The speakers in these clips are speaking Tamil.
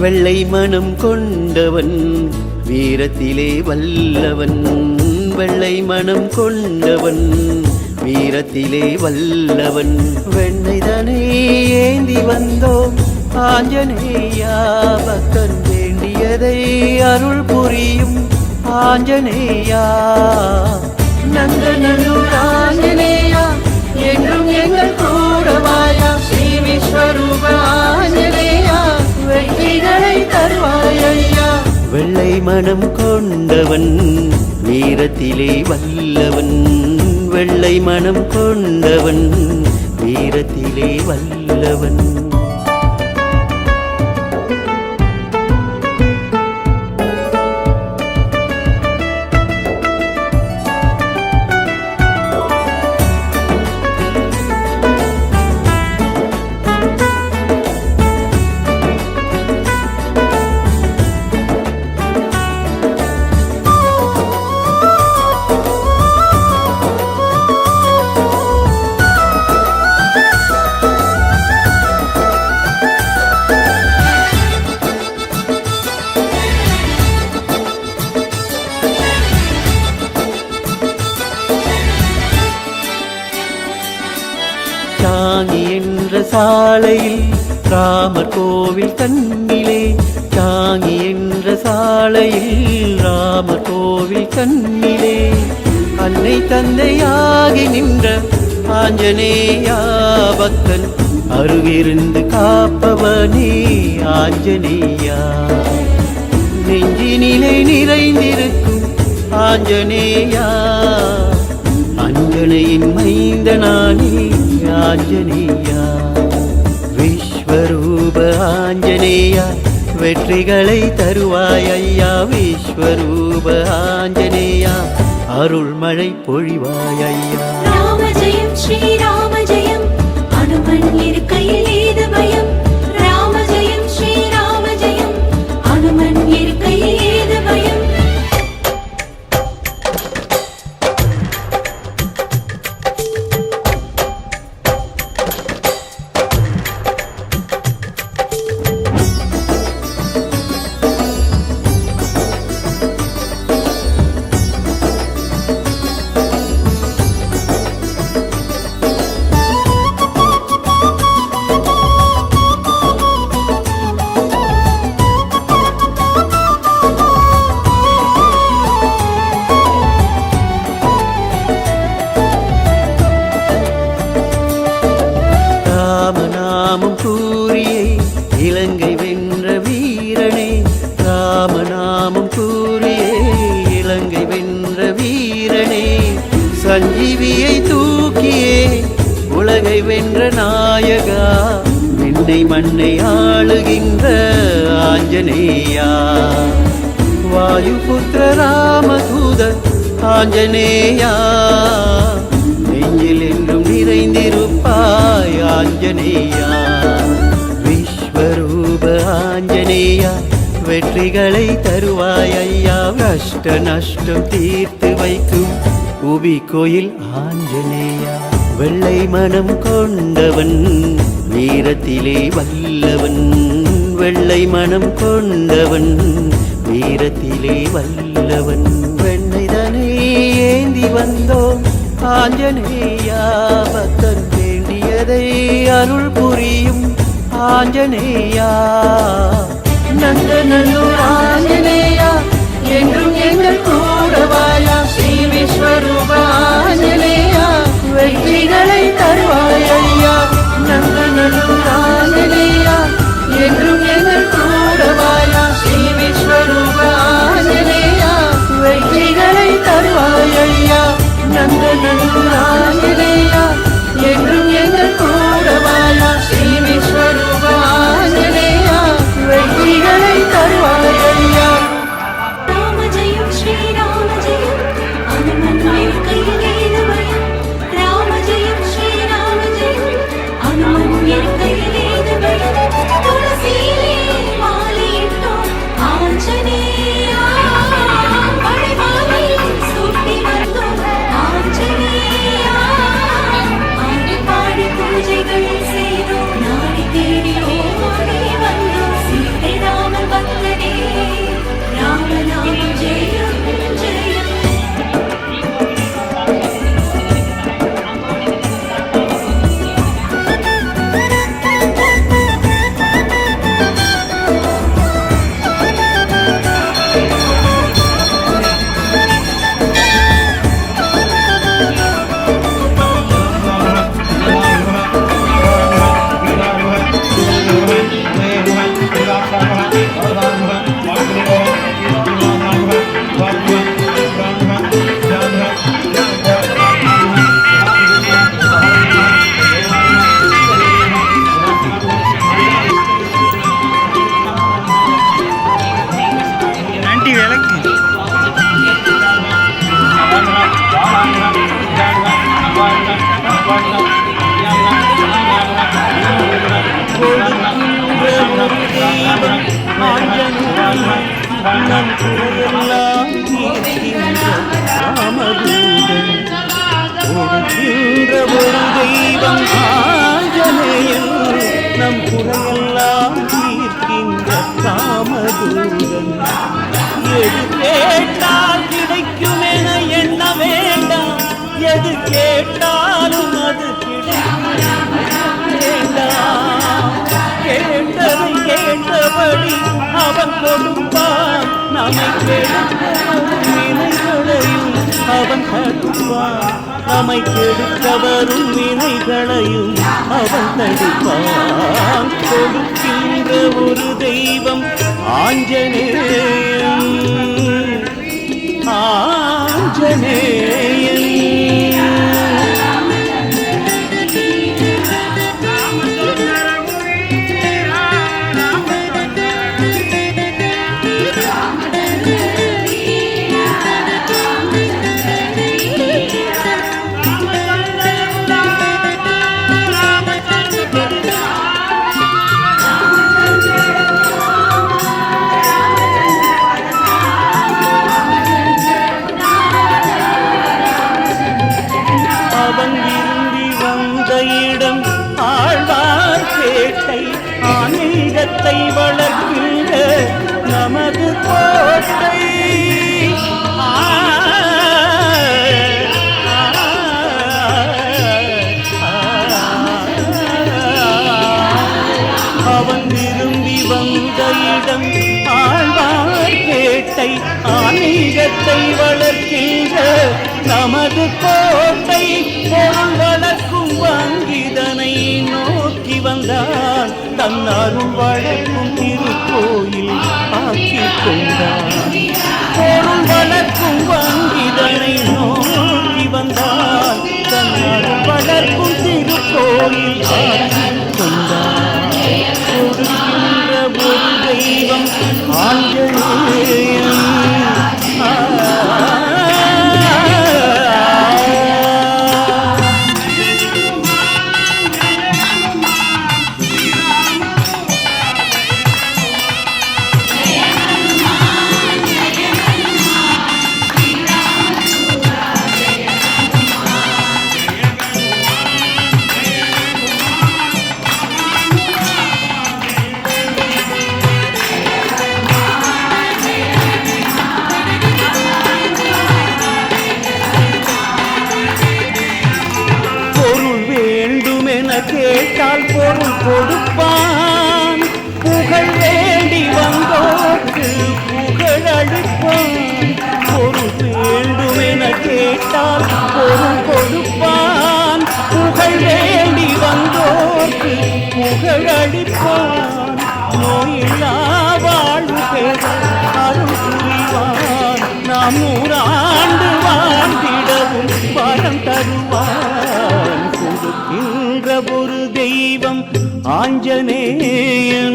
வெள்ளை மனம் கொண்டவன் வீரத்திலே வல்லவன். வெள்ளை மனம் கொண்டவன் வீரத்திலே வல்லவன். வெண்ணைதனை ஏந்தி வந்தோம் ஆஞ்சனேயா பக்தன் வேண்டியதை அருள் புரியும் ஆஞ்சனேயா நந்தனூர் ஆஞ்சனேயா என்றும் எங்கள் கூடவாயா ஸ்ரீ விஸ்வரூபா. வெற்றிகளை தருவாயா வெள்ளை மனம் கொண்டவன் வீரத்திலே வல்லவன். வெள்ளை மனம் கொண்டவன் வீரத்திலே வல்லவன். கோவில் கண்ணிலே தாங்கி என்ற சாலையில் ராமர் கோவில் கண்ணிலே. அன்னை தந்தையாகி நின்ற ஆஞ்சநேயா பக்தன் அருகிருந்து காப்பவனே ஆஞ்சநேயா. நெஞ்சினிலே நிறைந்திருக்கும் ஆஞ்சநேயா. அஞ்சனையின் மைந்தனானே ஆஞ்சநேயா. விஸ்வரூப ஆஞ்சநேயா வெற்றிகளை தருவாய் ஐயா விஸ்வரூப ஆஞ்சநேயா அருள்மழை பொழிவாய் ஐயா ராம ஜெயம் ஸ்ரீராம ஜெயம் அனுமன் இருக்கையில் விண்ணை மண்ணை ஆளுகின்ற ஆஞ்சநேயா. வாயுபுத்திர ராமதூத ஆஞ்சநேயா. நெஞ்சில் என்றும் நிறைந்திருப்பாய் ஆஞ்சநேயா. விஸ்வரூப ஆஞ்சநேயா வெற்றிகளை தருவாய் ஐயா. கஷ்ட நஷ்டம் தீர்த்து வைக்கும் உபி கோயில் ஆஞ்சநேயா. வெள்ளை மனம் கொண்டவன் வீரத்திலே வல்லவன். வெள்ளை மனம் கொண்டவன் வீரத்திலே வல்லவன். வெண்ணைதனை ஏந்தி வந்தோம் ஆஞ்சநேயா பக்தன் வேண்டியதை அருள் புரியும் ஆஞ்சநேயா. நந்தனல்லூர் ஆஞ்சநேயா என்றும் எங்கள் கூடவாயா ஸ்ரீ விஸ்வரூப ஆஞ்சநேயா. வெற்றிகளை தருவாய் ஐயா. கேட்டாலும் அது கிடைக்கும் கேட்டதை கேட்டபடி அவன் கொடுப்பான். நம்மை கெடுத்தவரும் வினைகளையும் அவன் தடுப்பான். நம்மை கெடுத்தவரும் வினைகளையும் அவன் தடுப்பான். கொடுக்கின்ற ஒரு தெய்வம் ஆஞ்சநேயன். ஆஞ்சநேயன். அவன் விரும்பி வந்த இடம் ஆழ்வார் பேட்டை ஆன்மீகத்தை வளர்க்கின்ற நமது கோட்டை பொருள் வளர்க்கும் வங்கிதனை நோக்கி வந்தான். தன்னாரும் அருள் வளர்க்கும் திருக்கோயில் ஆக்கி கொண்டான். பொருள் வளர்க்கும் வங்கிதனை நோக்கி வந்தான். தன்னாரும் வளர்க்கும் திருக்கோயில் ஆக்கி தெய்வம் ஆஞ்சநேயன் ಎಂದು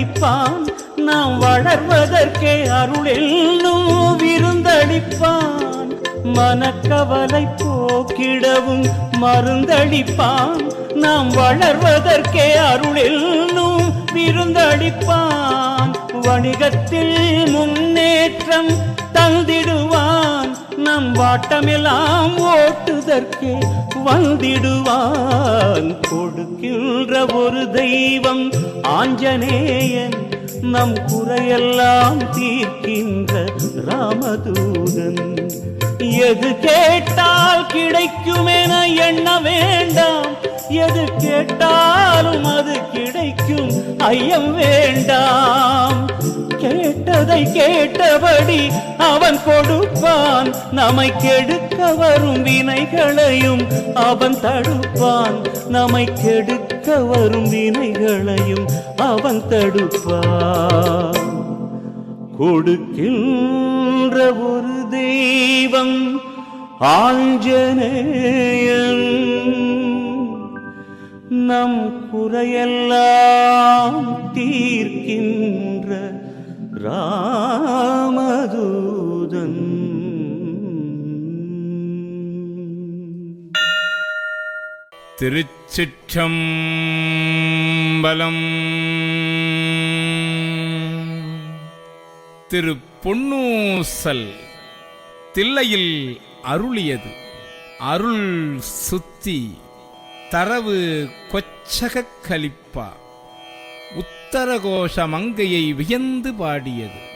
விருந்தளிப்பான் நாம் வளர்வதற்கே அருளெல்லும் விருந்தளிப்பான். மனக்கவலை போக்கிடவும் மருந்தளிப்பான். நாம் வளர்வதற்கே அருளெல்லும் விருந்தளிப்பான். வணிகத்தில் முன்னேற்றம் தந்திடுவான். நம் வாட்டமெல்லாம் ஓட்டுதற்கே வந்திடுவான். கொடுக்கின்ற ஒரு தெய்வம் ஆஞ்சநேயன். நம் குறையெல்லாம் தீர்க்கின்ற ராமதூதன். எது கேட்டால் கிடைக்குமென எண்ண வேண்டாம். எது கேட்டாலும் அது கிடைக்கும். ஐயம் வேண்டாம். கேட்டதை கேட்டபடி அவன் கொடுப்பான். நம்மை கெடுக்க வரும் வினைகளையும் அவன் தடுப்பான். நம்மை கெடுக்க வரும் வினைகளையும் அவன் தடுப்பான். கொடுக்கின்ற ஒரு தெய்வம் ஆஞ்சநேயன். நம் குறையெல்லாம் தீர்க்கின்ற ராமதூதன். திருச்சிற்றம்பலம். திரு பொன்னூசல் தில்லையில் அருளியது அருள் சுத்தி தரவு கொச்சகக் கலிப்பா. உத்தரகோஷ மங்கையை வியந்து பாடியது.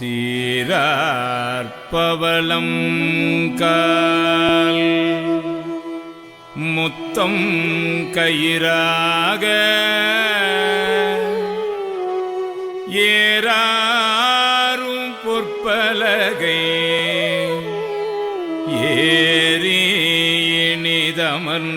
சீரார்பவளம் கால். முத்தம் கயிறாக ஏறாரும் பொற்பலகை ஏறி இனிதமன்